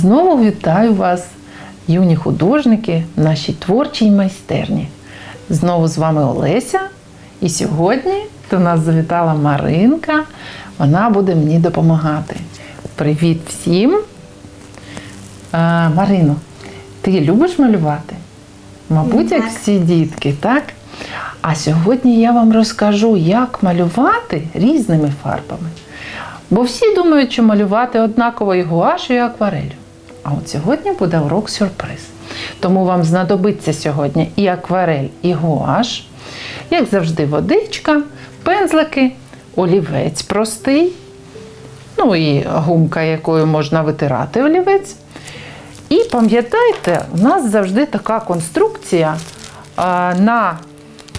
Знову вітаю вас, юні художники, в нашій творчій майстерні. Знову з вами Олеся. І сьогодні до нас завітала Маринка. Вона буде мені допомагати. Привіт всім! А, Марино, ти любиш малювати? Мабуть, як всі дітки, так? А сьогодні я вам розкажу, як малювати різними фарбами. Бо всі думають, що малювати однаково і гуашю, і акварелью. А от сьогодні буде урок сюрприз. Тому вам знадобиться сьогодні і акварель, і гуаш. Як завжди, водичка, пензлики, олівець простий, ну і гумка, якою можна витирати олівець. І пам'ятайте, у нас завжди така конструкція на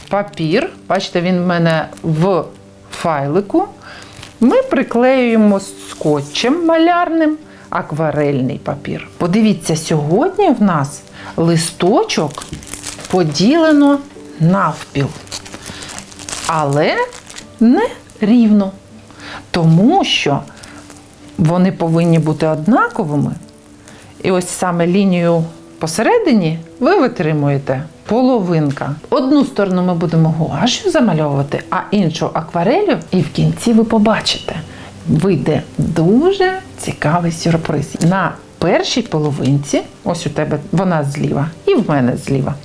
папір. Бачите, він в мене в файлику. Ми приклеюємо скотчем малярним акварельний папір. Подивіться, сьогодні в нас листочок поділено навпіл, але не рівно. Тому що вони повинні бути однаковими. І ось саме лінію посередині ви витримуєте половинка. Одну сторону ми будемо гуашю замальовувати, а іншу акварелю. І в кінці ви побачите, вийде дуже цікавий сюрприз. На першій половинці, ось у тебе вона зліва, і в мене зліва.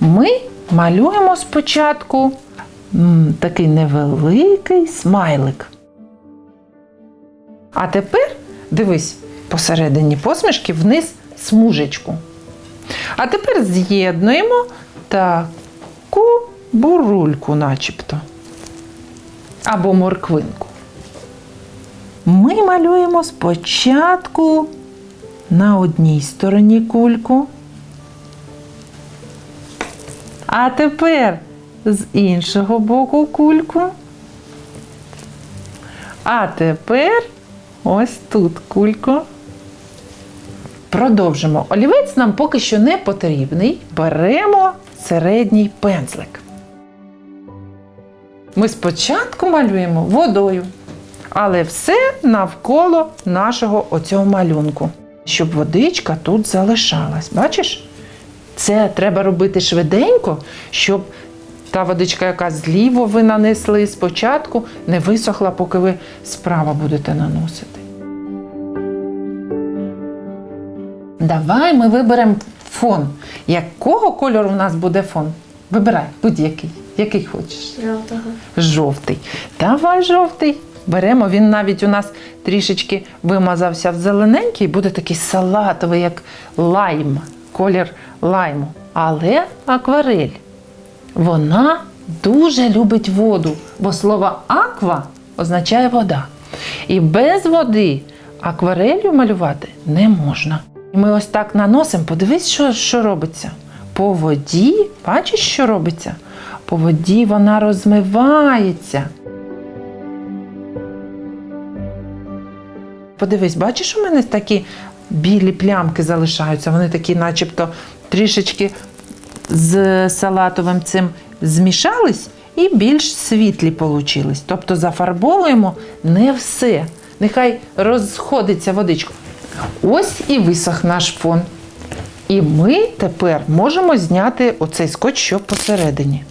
Ми малюємо спочатку такий невеликий смайлик. А тепер дивись, посередині посмішки вниз смужечку. А тепер з'єднуємо таку бурульку, начебто. Або морквинку. Ми малюємо спочатку на одній стороні кульку. А тепер з іншого боку кульку. А тепер ось тут кульку. Продовжимо. Олівець нам поки що не потрібний. Беремо середній пензлик. Ми спочатку малюємо водою, але все навколо нашого оцього малюнку, щоб водичка тут залишалась. Бачиш? Це треба робити швиденько, щоб та водичка, яка зліво ви нанесли спочатку, не висохла, поки ви справа будете наносити. Давай ми виберемо фон. Якого кольору у нас буде фон? Вибирай будь-який, який хочеш. Жовтого. Жовтий. Давай жовтий. Беремо, він навіть у нас трішечки вимазався в зелененький, буде такий салатовий, як лайм, колір лайму. Але акварель. Вона дуже любить воду, бо слово аква означає вода. І без води акварелью малювати не можна. І ми ось так наносимо, подивись, що, що робиться. По воді, бачиш, що робиться? По воді вона розмивається. Подивись, бачиш, у мене такі білі плямки залишаються. Вони такі, начебто, трішечки з салатовим цим змішались і більш світлі получились. Тобто зафарбовуємо не все. Нехай розходиться водичка. Ось і висох наш фон. І ми тепер можемо зняти оцей скотч, що посередині.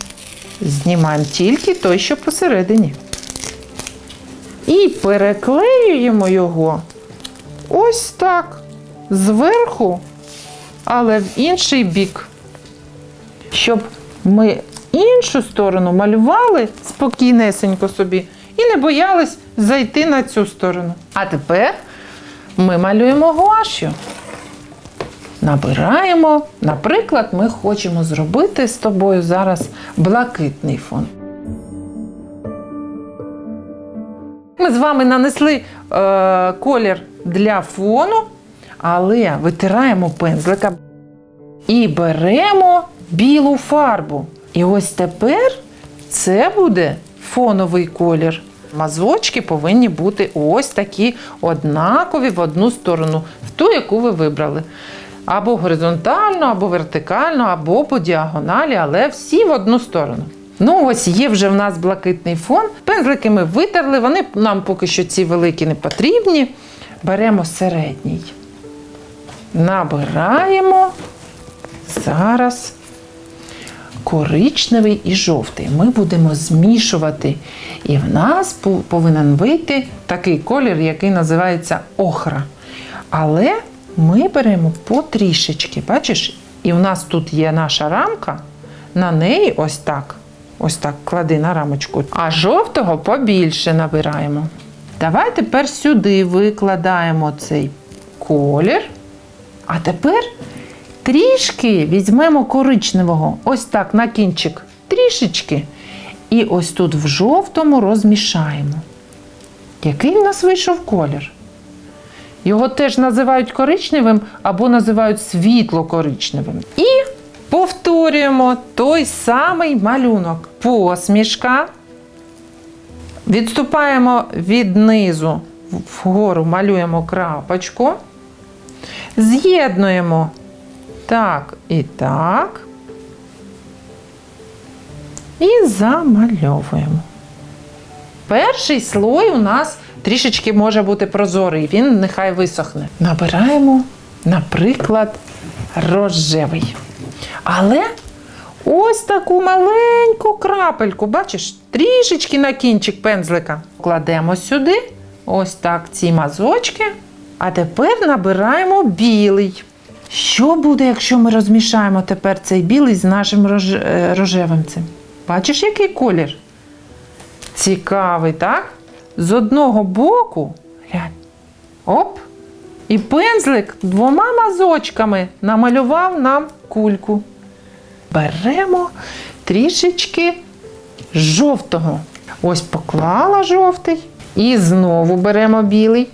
Знімаємо тільки той, що посередині. І переклеюємо його ось так, зверху, але в інший бік. Щоб ми іншу сторону малювали спокійнесенько собі і не боялись зайти на цю сторону. А тепер ми малюємо гуашю. Набираємо, наприклад, ми хочемо зробити з тобою зараз блакитний фон. Ми з вами нанесли е, колір для фону, але витираємо пензлика і беремо білу фарбу. І ось тепер це буде фоновий колір. Мазочки повинні бути ось такі однакові в одну сторону, в ту, яку ви вибрали. Або горизонтально, або вертикально, або по діагоналі, але всі в одну сторону. Ну, ось є вже в нас блакитний фон. Пензлики ми витерли, вони нам поки що ці великі не потрібні. Беремо середній набираємо зараз коричневий і жовтий. Ми будемо змішувати. І в нас повинен вийти такий колір, який називається охра. Але ми беремо потрішечки, бачиш? І в нас тут є наша рамка, на неї ось так. Ось так клади на рамочку. А жовтого побільше набираємо. Давай тепер сюди викладаємо цей колір. А тепер трішки візьмемо коричневого, ось так на кінчик, трішечки. І ось тут в жовтому розмішаємо. Який в нас вийшов колір? Його теж називають коричневим або називають світло-коричневим. І повторюємо той самий малюнок. Посмішка. Відступаємо від низу вгору, малюємо крапочку. З'єднуємо так і так. І замальовуємо. Перший слой у нас трішечки може бути прозорий, він нехай висохне. Набираємо, наприклад, рожевий. Але ось таку маленьку крапельку, бачиш, трішечки на кінчик пензлика. Кладемо сюди, ось так ці мазочки. А тепер набираємо білий. Що буде, якщо ми розмішаємо тепер цей білий з нашим рож... е, рожевим цим? Бачиш, який колір? Цікавий, так? З одного боку, глянь, оп, і пензлик двома мазочками намалював нам кульку. Беремо трішечки жовтого. Ось поклала жовтий. І знову беремо білий.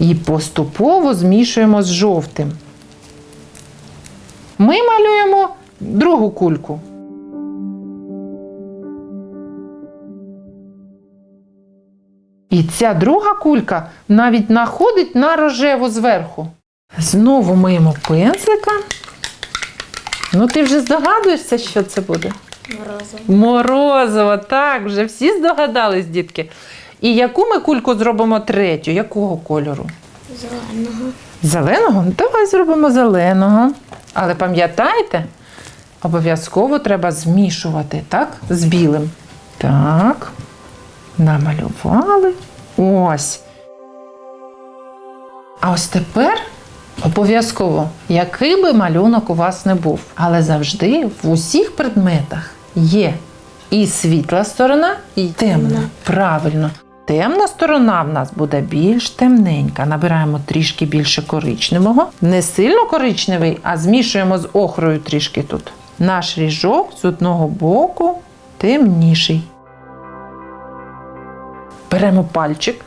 І поступово змішуємо з жовтим. Ми малюємо другу кульку. І ця друга кулька навіть находить на рожеву зверху. Знову миємо пензлика. Ну, ти вже здогадуєшся, що це буде? Морозом. Морозиво, так, вже всі здогадались, дітки. І яку ми кульку зробимо третю? Якого кольору? Зеленого. Зеленого? Ну, Давай зробимо зеленого. Але пам'ятайте, обов'язково треба змішувати, так? З білим. Так. Намалювали. Ось. А ось тепер обов'язково, який би малюнок у вас не був, але завжди в усіх предметах є і світла сторона, і темна. Правильно. Темна сторона в нас буде більш темненька. Набираємо трішки більше коричневого. Не сильно коричневий, а змішуємо з охрою трішки тут. Наш ріжок з одного боку темніший. Беремо пальчик.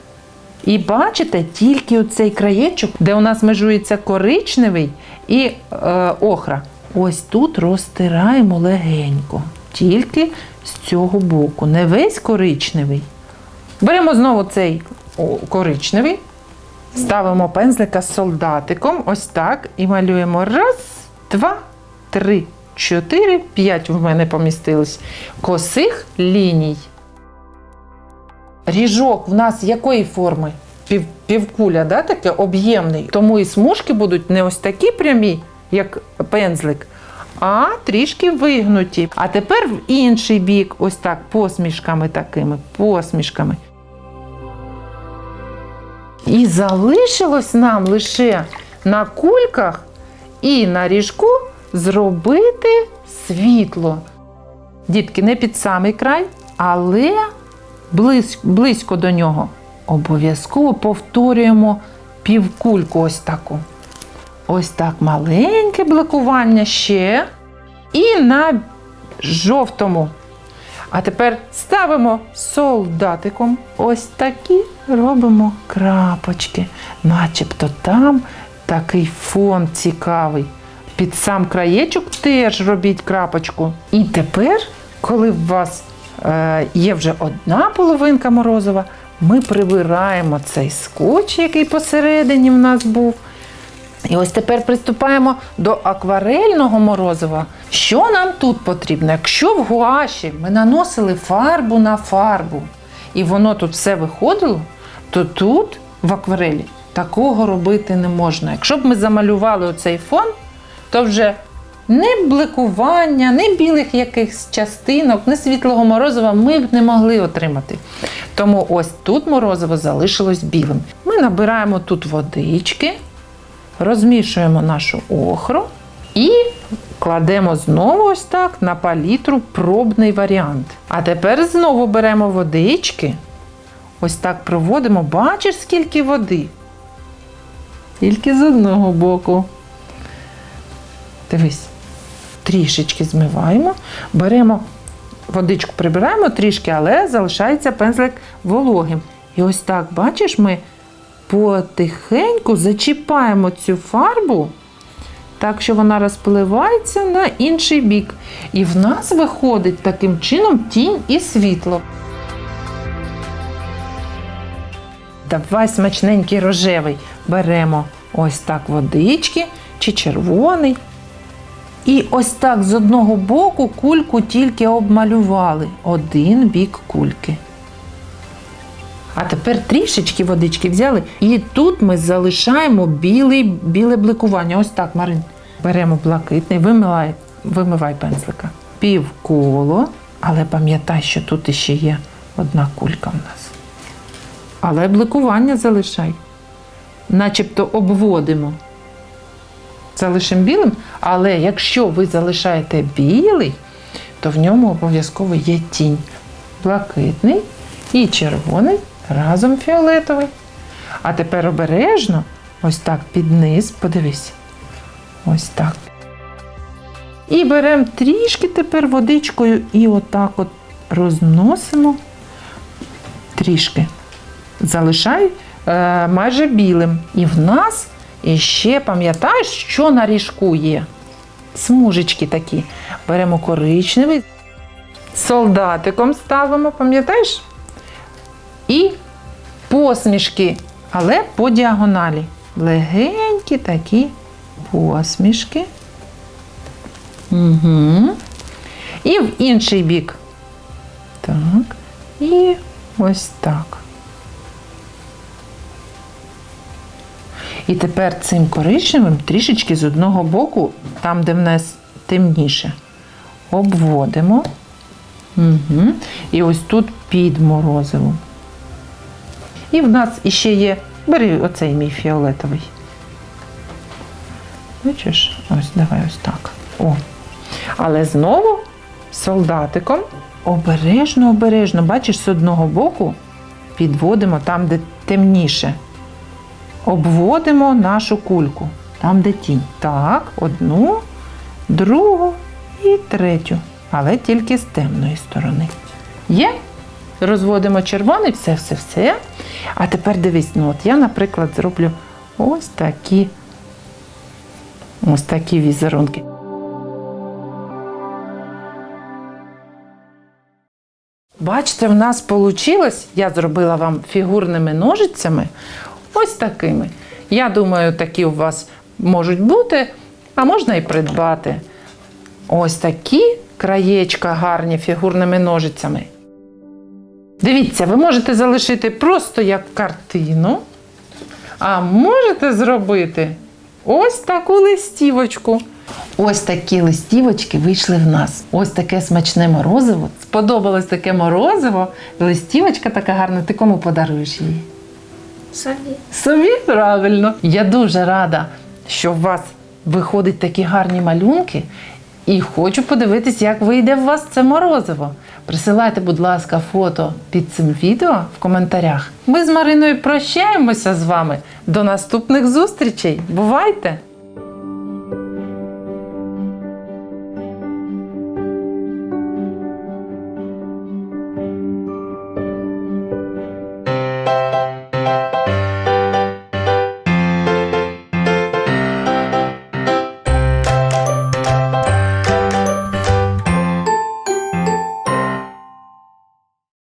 І бачите, тільки оцей краєчок, де у нас межується коричневий і е, охра. Ось тут розтираємо легенько, тільки з цього боку, не весь коричневий. Беремо знову цей коричневий, ставимо пензлика з солдатиком, ось так, і малюємо раз, два, три, чотири, п'ять в мене помістилось косих ліній. Ріжок в нас якої форми? Пів, півкуля, да, таке об'ємний. Тому і смужки будуть не ось такі прямі, як пензлик, а трішки вигнуті. А тепер в інший бік, ось так, посмішками такими, посмішками. І залишилось нам лише на кульках і на ріжку зробити світло. Дітки, не під самий край, але близько до нього. Обов'язково повторюємо півкульку ось таку. Ось так маленьке блокування ще. І на жовтому. А тепер ставимо солдатиком. Ось такі робимо крапочки. Начебто там такий фон цікавий. Під сам краєчок теж робіть крапочку. І тепер, коли у вас є вже одна половинка морозива, ми прибираємо цей скотч, який посередині в нас був. І ось тепер приступаємо до акварельного морозива. Що нам тут потрібно? Якщо в гуаші ми наносили фарбу на фарбу, і воно тут все виходило, то тут в акварелі такого робити не можна. Якщо б ми замалювали оцей фон, то вже не бликування, не білих якихось частинок, не світлого морозива ми б не могли отримати. Тому ось тут морозиво залишилось білим. Ми набираємо тут водички, розмішуємо нашу охру і кладемо знову ось так на палітру пробний варіант. А тепер знову беремо водички, ось так проводимо. Бачиш, скільки води? Тільки з одного боку. Дивись, трішечки змиваємо, беремо водичку прибираємо трішки, але залишається пензлик вологим. І ось так, бачиш, ми потихеньку зачіпаємо цю фарбу, так що вона розпливається на інший бік. І в нас виходить таким чином тінь і світло. Давай смачненький рожевий. Беремо ось так водички чи червоний. І ось так з одного боку кульку тільки обмалювали один бік кульки. А тепер трішечки водички взяли, і тут ми залишаємо білий, біле бликування. Ось так, Марин. Беремо блакитний, вимивай, вимивай пензлика. Півколо, але пам'ятай, що тут іще є одна кулька в нас. Але бликування залишай. Начебто обводимо залишимо білим, але якщо ви залишаєте білий, то в ньому обов'язково є тінь. Блакитний і червоний, разом фіолетовий. А тепер обережно, ось так під низ, подивись. Ось так. І беремо трішки тепер водичкою і отак от розносимо трішки. Залишай е, майже білим. І в нас і ще пам'ятаєш, що на ріжку є? Смужечки такі. Беремо коричневий, солдатиком ставимо, пам'ятаєш? І посмішки, але по діагоналі. Легенькі такі посмішки. Угу. І в інший бік. Так. І ось так. І тепер цим коричневим трішечки з одного боку, там, де в нас темніше, обводимо. Угу. І ось тут під морозивом. І в нас іще є, бери оцей мій фіолетовий. Бачиш? Ось, давай ось так. О. Але знову солдатиком обережно, обережно, бачиш, з одного боку підводимо там, де темніше обводимо нашу кульку, там, де тінь. Так, одну, другу і третю, але тільки з темної сторони. Є? Розводимо червоний, все, все, все. А тепер дивись, ну от я, наприклад, зроблю ось такі, ось такі візерунки. Бачите, в нас вийшло, я зробила вам фігурними ножицями, ось такими. Я думаю, такі у вас можуть бути, а можна і придбати. Ось такі краєчка гарні фігурними ножицями. Дивіться, ви можете залишити просто як картину, а можете зробити ось таку листівочку. Ось такі листівочки вийшли в нас. Ось таке смачне морозиво. Сподобалось таке морозиво. Листівочка така гарна. Ти кому подаруєш її? Собі. Собі правильно. Я дуже рада, що у вас виходять такі гарні малюнки. І хочу подивитись, як вийде у вас це морозиво. Присилайте, будь ласка, фото під цим відео в коментарях. Ми з Мариною прощаємося з вами. До наступних зустрічей. Бувайте!